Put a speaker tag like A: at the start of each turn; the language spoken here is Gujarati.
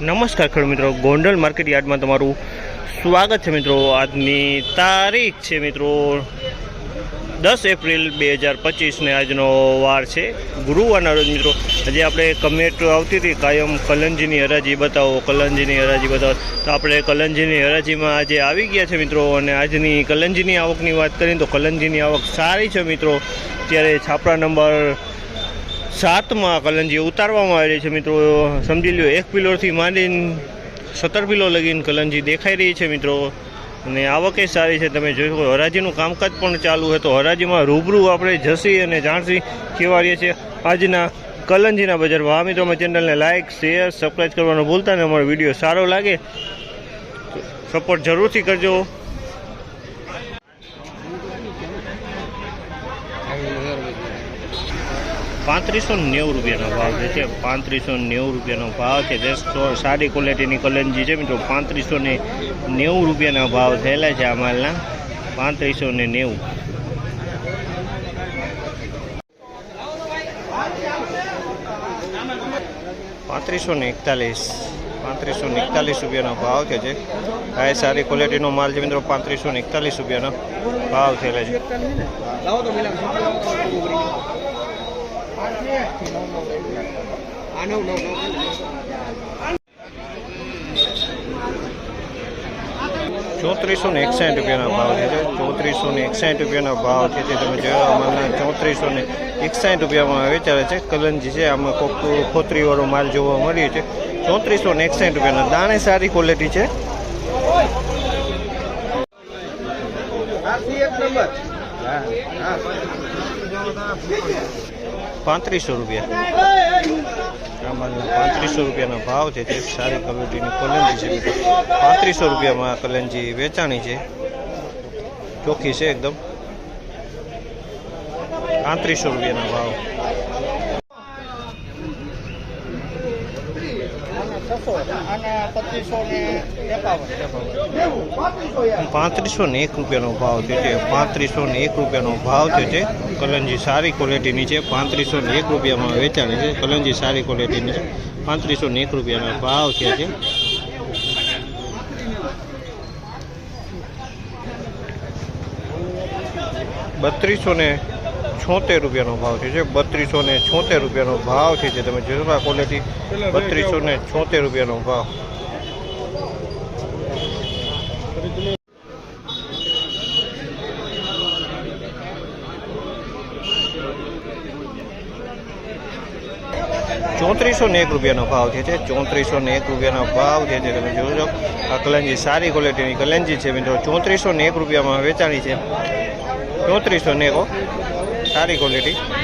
A: નમસ્કાર ખેડૂત મિત્રો. ગોંડલ માર્કેટ યાર્ડમાં તમારું સ્વાગત છે મિત્રો. આજની તારીખ છે મિત્રો દસ એપ્રિલ બે હજાર પચીસને આજનો વાર છે. ગુરુવારના રોજ મિત્રો, આજે આપણે કમેન્ટ આવતી હતી, કાયમ કલંજીની હરાજી બતાવો, કલંજીની હરાજી બતાવો. તો આપણે કલંજીની હરાજીમાં આજે આવી ગયા છે મિત્રો અને આજની કલંજીની આવકની વાત કરીએ તો કલંજીની આવક સારી છે મિત્રો. ત્યારે છાપરા નંબર સાતમાં કલંજી ઉતારવામાં આવેલી છે મિત્રો. સમજી લ્યો, એક પિલોરથી માંડીને સત્તર કિલો લગીને કલંજી દેખાઈ રહી છે મિત્રો. અને આવકે સારી છે, તમે જોઈ શકો હરાજીનું કામકાજ પણ ચાલુ છે, તો હરાજીમાં રૂબરૂ આપણે જસી અને જાણસી રહીએ છીએ આજના કલંજીના બજારમાં આ મિત્રો, અમારી ચેનલને લાઇક શેર સબસ્ક્રાઈબ કરવાનું ભૂલતા ને અમારો વીડિયો સારો લાગે, સપોર્ટ જરૂરથી કરજો. પાંત્રીસો નેવું રૂપિયાનો ભાવ જે છે. પાંત્રીસો નેવું રૂપિયાનો ભાવ છે. જે સારી ક્વોલિટીની કલંજી છે મિત્રો, પાંત્રીસો ને નેવું રૂપિયાના ભાવ થયેલા છે આ માલના. પાંત્રીસો ને નેવું. પાંત્રીસો ને એકતાલીસ. પાંત્રીસો ને એકતાલીસ રૂપિયાનો ભાવ કે છે. આ સારી ક્વોલિટીનો માલ છે મિત્રો, પાંત્રીસો ને એકતાલીસ રૂપિયાનો ભાવ થયેલા છે. ચોત્રીસો ને એકસાઠ રૂપિયાના ભાવ છે ચોત્રીસો ને એકસાઠ રૂપિયાનો ભાવ છે તે તમે જોયો અમારા ચોત્રીસો ને એકસાઠ રૂપિયામાં વેચાવે છે. કલંજી છે, આમાં કોક ખોતરીવાળો માલ જોવા મળ્યો છે. ચોત્રીસો ને એકસાઠ રૂપિયાના દાણે સારી ક્વોલિટી છે. પાંત્રીસો રૂપિયા. આ માલના પાંત્રીસો રૂપિયાનો ભાવ છે તે સારી ક્વોલિટીની કલંજી છે. પાંત્રીસો રૂપિયામાં કલંજી વેચાણી છે. ચોખ્ખી છે એકદમ. પાંત્રીસો રૂપિયાના ભાવ. પાંત્રીસો ને એક રૂપિયાનો ભાવ થયો છે. પાંત્રીસો ને એક રૂપિયાનો ભાવ થયો છે. કલંજી સારી ક્વોલિટીની છે. પાંત્રીસો ને એક રૂપિયામાં વેચાણી છે. કલંજી સારી ક્વોલિટીની છે. પાંત્રીસો ને એક રૂપિયાનો ભાવ થયો છે. બત્રીસો ને છોતેર રૂપિયાનો ભાવ છે જે બત્રીસો ને છોતેર રૂપિયાનો ભાવ છે જે તમે જોશો આ ક્વોલિટી બત્રીસો ને છોતેર રૂપિયાનો ભાવ. ચોત્રીસો ને એક રૂપિયાનો ભાવ છે ચોત્રીસો ને એક રૂપિયાનો ભાવ છે જે તમે જોજો આ કલંજી સારી ક્વોલિટીની કલંજી છે મિત્રો. ચોત્રીસો ને એક રૂપિયામાં વેચાણી છે. ચોત્રીસો ને એક. સારી ક્વોલિટી